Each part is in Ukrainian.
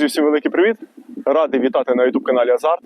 Друзі, всім великий привіт! Радий вітати на youtube каналі Азарт.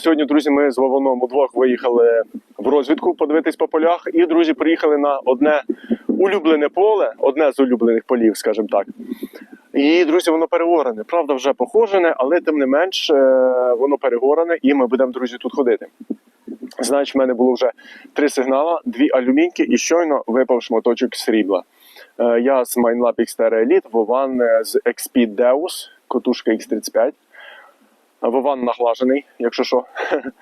Сьогодні, друзі, ми з Вованом удвох виїхали в розвідку подивитись по полях. І, друзі, приїхали на одне улюблене поле, одне з улюблених полів, скажімо так. І, друзі, воно переорене. Правда, вже похожене, але тим не менш е, воно перегорене, і ми будемо, друзі, тут ходити. Значить, в мене було вже три сигнала, дві алюміньки і щойно випав шматочок срібла. Е, Я з MineLab Xterra Elite, Вован е, з XP Deus, котушка X35. А Вован наглажений, якщо що.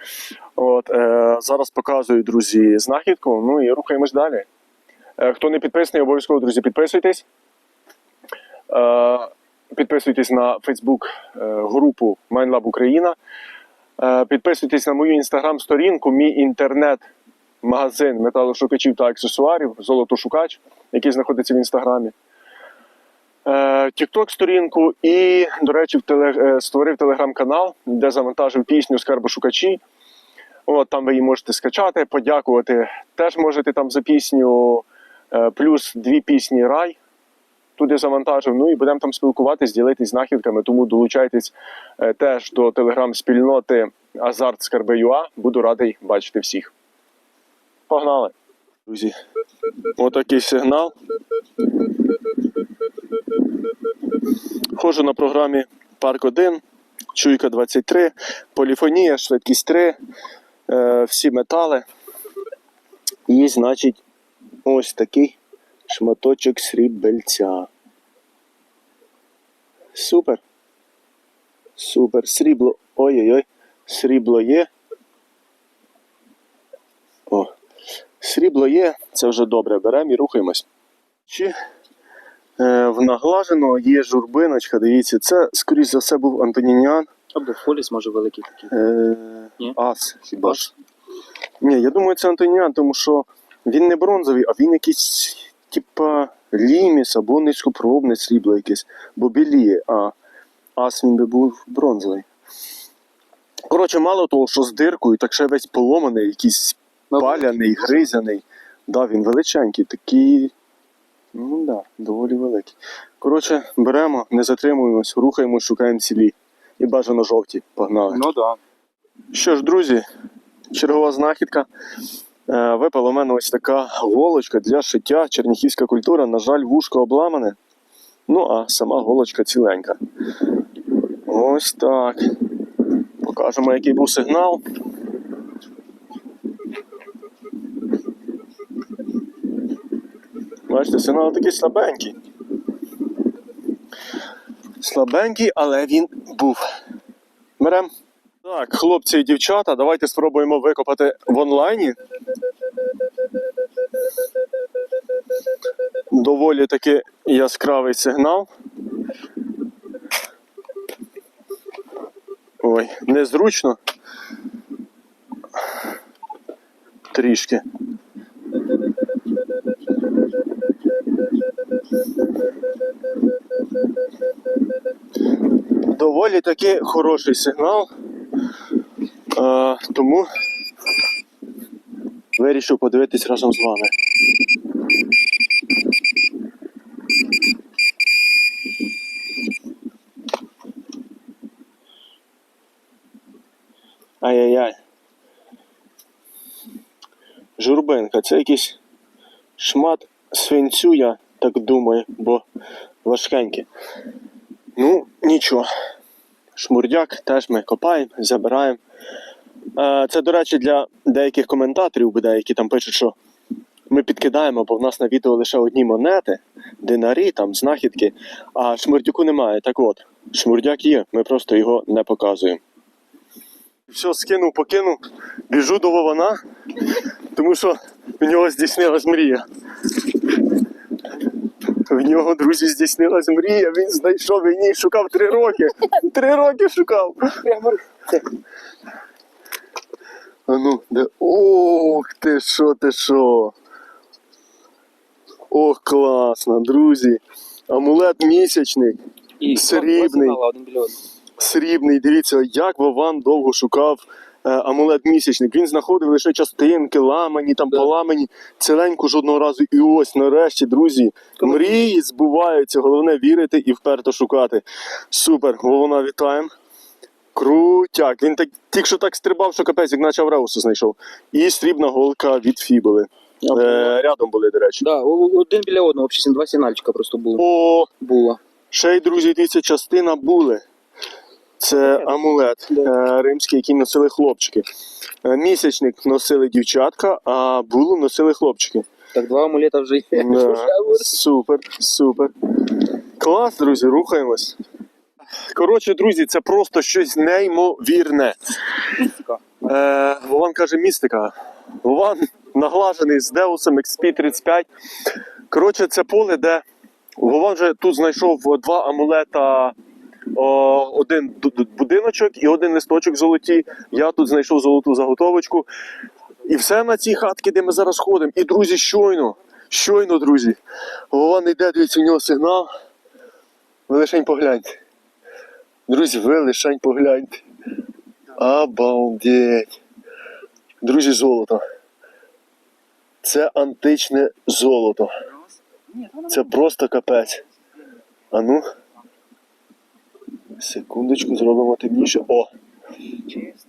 От, е, зараз показую, друзі, знахідку. Ну і рухаємось далі. Е, хто не підписаний, обов'язково, друзі, підписуйтесь. Е, підписуйтесь на Facebook е, групу MineLab Україна. Е, підписуйтесь на мою інстаграм-сторінку, мій інтернет-магазин металошукачів та аксесуарів Золотошукач, який знаходиться в інстаграмі. Е, Тікток сторінку і, до речі, в теле, е, створив телеграм-канал, де завантажив пісню Скарбошукачі. От там ви її можете скачати, подякувати. Теж можете там за пісню, е, плюс дві пісні Рай. Туди завантажив. Ну і будемо там спілкуватись, ділитись знахідками. Тому долучайтесь е, теж до телеграм-спільноти Азарт Скарби.ua. Буду радий бачити всіх. Погнали! Друзі, отакий сигнал. Ходжу на програмі Парк 1, Чуйка 23, поліфонія, швидкість 3, е, всі метали. І, значить, ось такий шматочок срібельця. Супер. Супер. Срібло. Ой-ой-ой. Срібло є. О. Срібло є, це вже добре. Беремо і рухаємось. Чи в наглаженого є журбиночка, дивіться, це, скоріш за все, був Антонініан. Або фоліс може великий такий. Е, Ні? ас, хіба ж. Ні, я думаю, це Антоніан, тому що він не бронзовий, а він якийсь, типа, ліміс або низькопробне срібло якесь, бо біліє, а ас він би був бронзовий. Коротше, мало того, що з диркою, так ще весь поломаний, якийсь паляний, гризяний. Да, він величенький, такий. Ну да, доволі великий. Коротше, беремо, не затримуємось, рухаємось, шукаємо цілі. І бажано жовті. Погнали. Ну да. Що ж, друзі, чергова знахідка. Е, Випала у мене ось така голочка для шиття, черніхівська культура. На жаль, вушко обламане. Ну, а сама голочка ціленька. Ось так. Покажемо, який був сигнал. Бачите, сигнал такий слабенький. Слабенький, але він був. Берем. Так, хлопці і дівчата, давайте спробуємо викопати в онлайні. Доволі таки яскравий сигнал. Ой, незручно. Трішки. Доволі таки хороший сигнал. Е, тому вирішив подивитись разом з вами. Ай-яй-яй. Журбинка, це якийсь шмат свинцю, я так думаю, бо важкенький. Ну, нічого. Шмурдяк теж ми копаємо, забираємо. Е, Це, до речі, для деяких коментаторів буде, які там пишуть, що ми підкидаємо, бо в нас на відео лише одні монети, динарі, там, знахідки, а шмурдяку немає. Так от, шмурдяк є, ми просто його не показуємо. Все, скинув, покинув, біжу до Вована, тому що в нього здійснилась мрія. В нього, друзі, здійснилась мрія, він знайшов, він її шукав три роки. Три роки шукав. А ну, де. Ох ти що, ти що. Ох, класно, друзі. Амулет місячний, І Срібний. срібний. Дивіться, як Вован довго шукав амулет місячник. Він знаходив лише частинки, ламані, там поламані, ціленьку жодного разу. І ось нарешті, друзі, мрії збуваються. Головне вірити і вперто шукати. Супер, Вовона, вітаємо. Крутяк. Він так, тільки що так стрибав, що капець, як наче Авреусу знайшов. І срібна голка від Фібули. Е, рядом були, до речі. Да, один біля одного, взагалі, два сигнальчика просто було. О, було. ще й, друзі, дивіться, частина були. Це амулет е, римський, який носили хлопчики. Е, Місячник носили дівчатка, а булу носили хлопчики. Так, два амулета вже є. Да. Супер, супер. Клас, друзі, рухаємось. Коротше, друзі, це просто щось неймовірне. Е, Вован каже містика. Вован наглажений з Деусом XP35. Коротше, це поле, де Вован вже тут знайшов два амулета. О, один будиночок і один листочок золоті. Я тут знайшов золоту заготовочку. І все на цій хатці, де ми зараз ходимо. І друзі, щойно, щойно, друзі. Вован йде, дивіться, у нього сигнал. Ви лишень погляньте. Друзі, ви лишень погляньте. Обалдеть. Друзі, золото. Це античне золото. Це просто капець. А ну. Секундочку, зробимо темніше. О!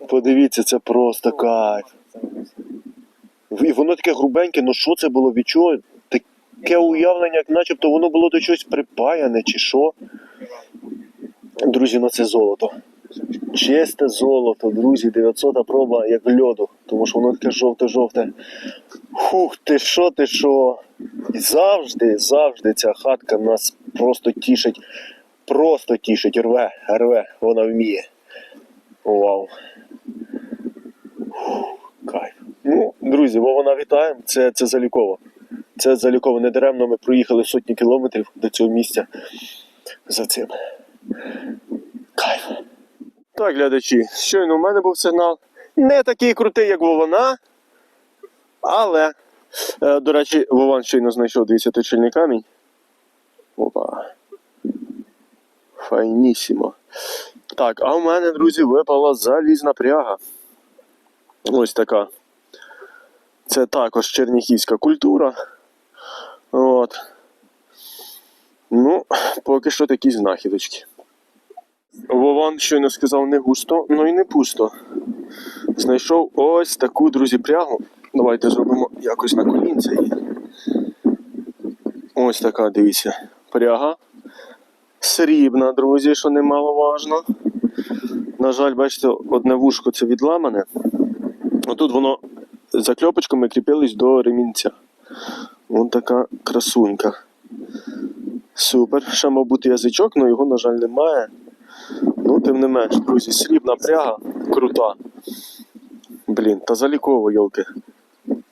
Подивіться, це просто кайф. І воно таке грубеньке, ну що це було від чого? Таке уявлення, як начебто воно було до чогось припаяне, чи що. Друзі, ну це золото. Чисте золото, друзі, 900 проба як льоду, тому що воно таке жовте-жовте. Хух, ти що, ти що? І завжди, завжди ця хатка нас просто тішить, просто тішить, рве, рве, вона вміє. Вау. Кайф. Ну, друзі, вона вітаємо. Це, це заліково. Це заліково. Недаремно ми проїхали сотні кілометрів до цього місця за цим. Кайф. Так, глядачі, щойно у мене був сигнал. Не такий крутий, як Вована. Але, е, до речі, Вован щойно знайшов, дивіться, точильний камінь. Опа. Файнісімо. Так, а в мене, друзі, випала залізна пряга. Ось така. Це також черніхівська культура. От. Ну, поки що такі знахідочки. Вован щойно сказав не густо, ну і не пусто. Знайшов ось таку, друзі, прягу. Давайте зробимо якось на колінце її. Ось така, дивіться, пряга. Срібна, друзі, що немаловажно. На жаль, бачите, одне вушко це відламане. Отут воно за кльопочками кріпилось до ремінця. Ось така красунька. Супер. Ще, мабуть, язичок, але його, на жаль, немає. Ну, тим не менш, друзі, срібна пряга крута. Блін, та заліково, йолки.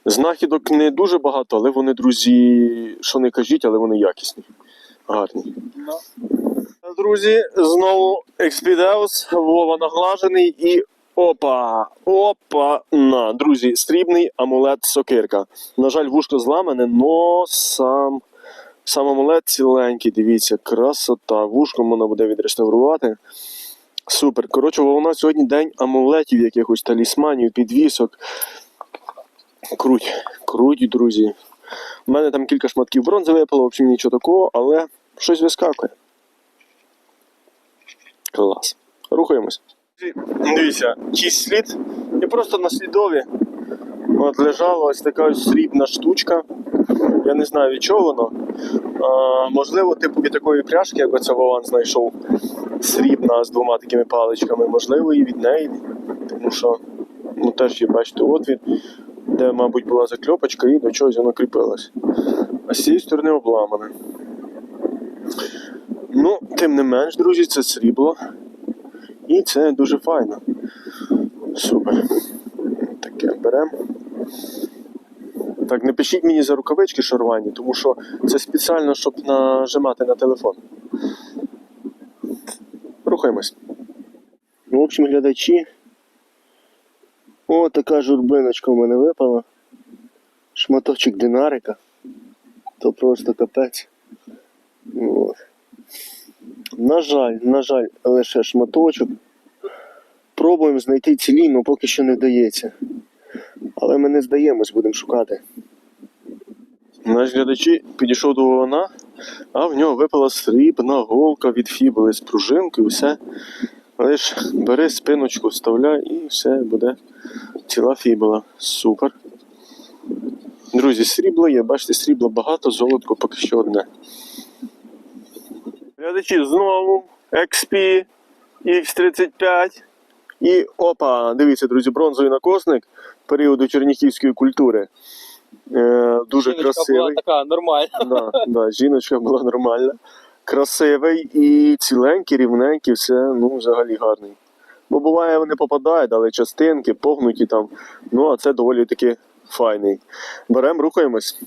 Знахідок не дуже багато, але вони, друзі, що не кажіть, але вони якісні. Гарні. Друзі, знову Експідеус, Вова наглажений і опа! Опа! На, друзі, срібний амулет сокирка. На жаль, вушко зламане, но сам, сам амулет ціленький, дивіться, красота. Вушко можна буде відреставрувати. Супер. Коротше, нас сьогодні день амулетів, якихось талісманів, підвісок. Круть, круть, друзі. У мене там кілька шматків бронзи випало, в общем, нічого такого, але щось вискакує. Клас. Рухаємось. Дивіться, чийсь слід. І просто на слідові от лежала ось така ось срібна штучка. Я не знаю від чого воно. А, можливо, типу від такої пряжки, якби це Вован знайшов срібна з двома такими паличками, можливо, і від неї. Тому що ну, теж є, бачите, отвір, де, мабуть, була закльопочка і до чогось воно кріпилось. А з цієї сторони обламане. Ну, тим не менш, друзі, це срібло. І це дуже файно. Супер. Таке беремо. Так, не пишіть мені за рукавички шарвані, тому що це спеціально, щоб нажимати на телефон. Рухаємось. Ну, в общем, глядачі. О, така журбиночка в мене випала. Шматочок динарика. То просто капець. От. На жаль, на жаль, лише шматочок. Пробуємо знайти цілі, але поки що не вдається. Але ми не здаємось, будемо шукати. Наш глядачі підійшов до вона, а в нього випала срібна голка від фібули з пружинкою, все. Лиш бери спиночку, вставляй і все буде ціла фібула. Супер. Друзі, срібло є, бачите, срібла багато, золотко поки що одне. Глядачі знову XP X35. І опа, дивіться, друзі, бронзовий накосник періоду черніхівської культури. Е, дуже Жіночка красивий. була така нормальна. Да, да, жіночка була нормальна. Красивий і ціленький, рівненький, все ну, взагалі гарний. Бо буває, вони попадають, але частинки, погнуті там. Ну, а це доволі таки файний. Беремо, рухаємось.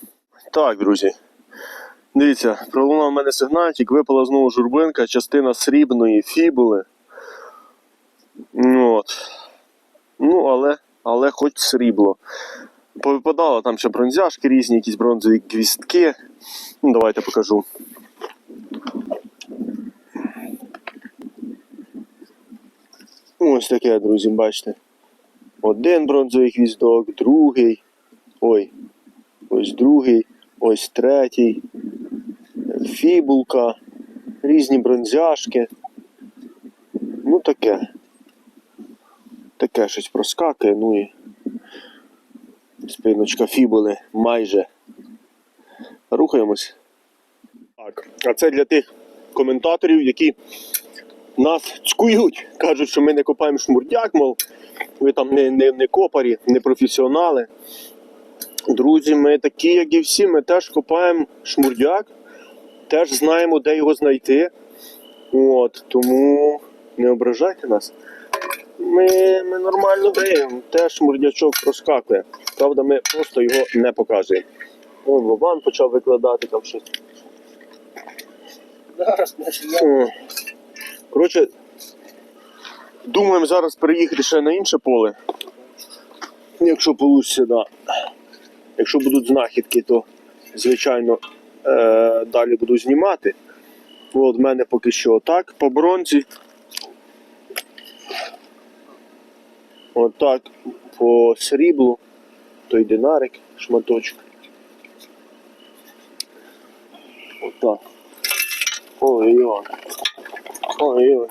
Так, друзі. Дивіться, пролунав в мене сигнальчик, випала знову журбинка, частина срібної фібули. Ну, От. Ну, але, але хоч срібло. Повипадало там ще бронзяшки різні, якісь бронзові гвістки. Ну, давайте покажу. Ось таке, друзі, бачите. Один бронзовий гвіздок, другий. Ой. Ось другий, ось третій. Фібулка, різні бронзяшки. Ну таке. Таке щось проскакує, ну і спиночка фібули майже. Рухаємось. Так, а це для тих коментаторів, які нас цькують. Кажуть, що ми не копаємо шмурдяк, мов ви там не, не, не копарі, не професіонали. Друзі, ми такі, як і всі, ми теж копаємо шмурдяк, теж знаємо, де його знайти. От, тому не ображайте нас. Ми, ми нормально граємо, теж мурдячок проскакує. Правда, ми просто його не показуємо. О, Вован почав викладати там щось. Зараз. Коротше, думаємо зараз переїхати ще на інше поле. Якщо вийде, да. Якщо будуть знахідки, то звичайно е- далі буду знімати. От в мене поки що так, по бронзі. Отак, по сріблу, той динарик, шматочок. Отак. Ой-ой. Ой-ой.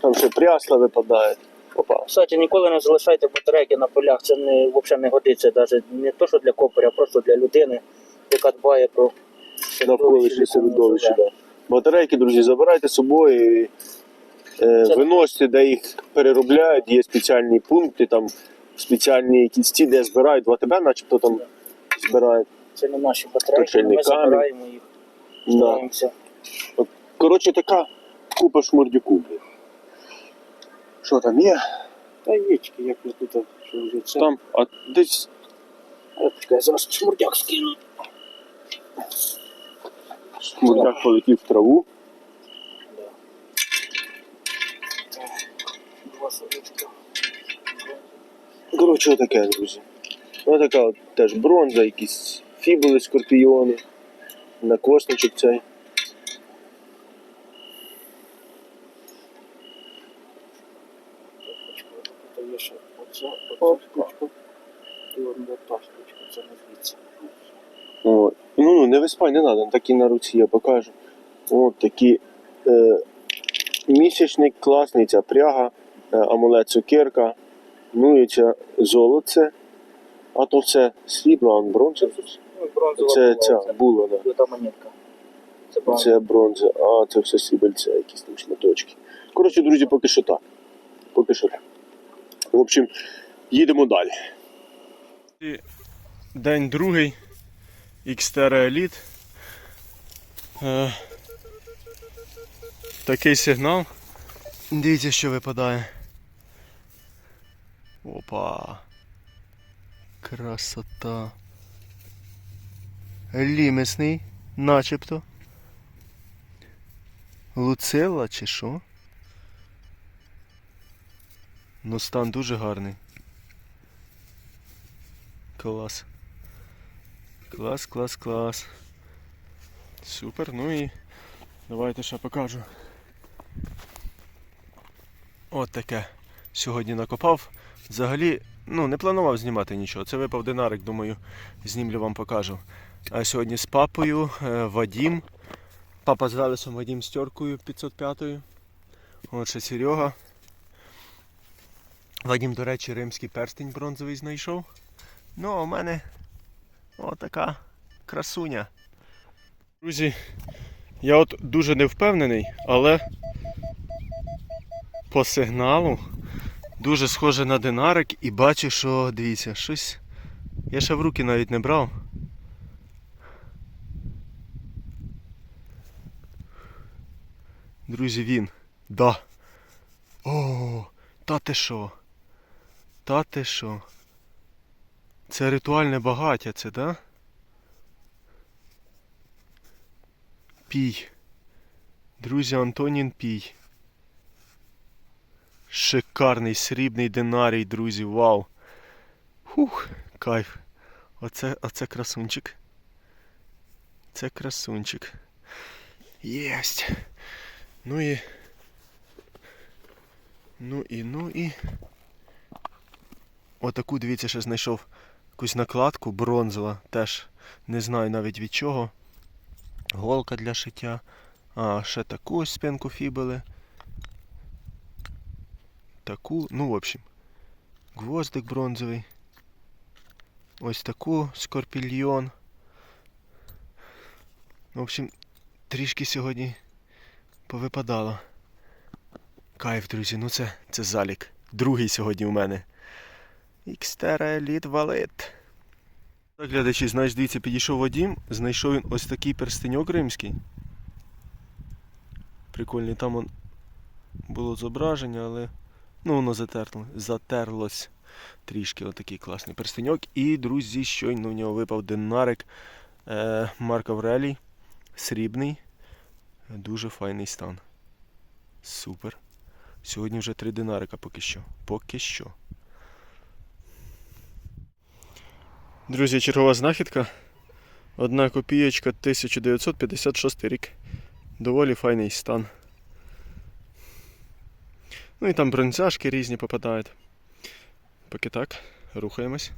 Там ще прясла випадає. Опа. Кстати, ніколи не залишайте батарейки на полях. Це не, взагалі не годиться. Навіть не то, що для копаря, а просто для людини, яка дбає про Навколишнє середовище. Да. Батарейки, друзі, забирайте з собою і е, виносьте, де їх переробляють. Є спеціальні пункти, там спеціальні ті, де збирають в АТБ, начебто там збирають. Це не наші батарейки, Точильний ми камінь. забираємо їх, Да. стараємося. Коротше, така купа шмурдюку. блін. Що там є? Та ячки, як ми тут що вже це. Там, а десь Я почекай, зараз шмурдяк скину. Шмурдяк полетів в траву. Два сорочка. Коротше, отаке, друзі. Ось така от теж бронза, якісь фібули, скорпіони, накосничок цей. Тут є ще оця, оця штучка. І одна та штучка, це не звідси. О, ну, не виспай, не треба, такі на руці я покажу. От такі е, місячник класний, ця пряга, е, амулет цукерка, ну і ця золоце, а то це срібло, а бронза. Ну, Це ця була, да. та монетка. Це бронзова. Це бронза, а це все срібельце, якісь там шматочки. Коротше, друзі, поки що так. Поки що так. В общем, їдемо далі. День другий. Xterra Elite. Е, такий сигнал. Дивіться, що випадає. Опа. Красота. Лімесний, начебто. Луцелла чи що? Ну стан дуже гарний. Клас. Клас, клас, клас. Супер, ну і давайте ще покажу. От таке сьогодні накопав. Взагалі, ну, не планував знімати нічого. Це випав динарик, думаю, знімлю вам покажу. А сьогодні з папою, е, Вадім. Папа з Велесом, Вадім з тьоркою 505. От ще Серега. Вадім, до речі, римський перстень бронзовий знайшов. Ну, а у мене отака красуня. Друзі, я от дуже не впевнений, але по сигналу дуже схоже на динарик і бачу, що дивіться, щось. Я ще в руки навіть не брав. Друзі, він. Да. О, та ти що? Та ти що? Це ритуальне багаття, це, да? Пій. Друзі, Антонін Пій. Шикарний срібний динарій, друзі, вау. Хух, кайф. Оце, оце красунчик. Це красунчик. Єсть. Ну і. Ну і, ну і. Отаку, дивіться, ще знайшов якусь накладку бронзова, теж не знаю навіть від чого. Голка для шиття. А, ще таку спинку фібели. Таку, ну, в общем, гвоздик бронзовий. Ось таку скорпільйон. В общем, трішки сьогодні повипадало. Кайф, друзі, ну це, це залік. Другий сьогодні у мене. Ікстера Еліт Валет. Так, глядачі, знаєш, дивіться, підійшов Вадім, знайшов він ось такий перстеньок римський. Прикольний, там он було зображення, але ну воно затерло, затерлось трішки. Отакий класний перстеньок. І, друзі, щойно в нього випав динарик е, Марк Аврелій. Срібний. Дуже файний стан. Супер. Сьогодні вже три динарика поки що. Поки що. Друзі, чергова знахідка. Одна копієчка 1956 рік. Доволі файний стан. Ну і там бронзяшки різні попадають. Поки так, рухаємось.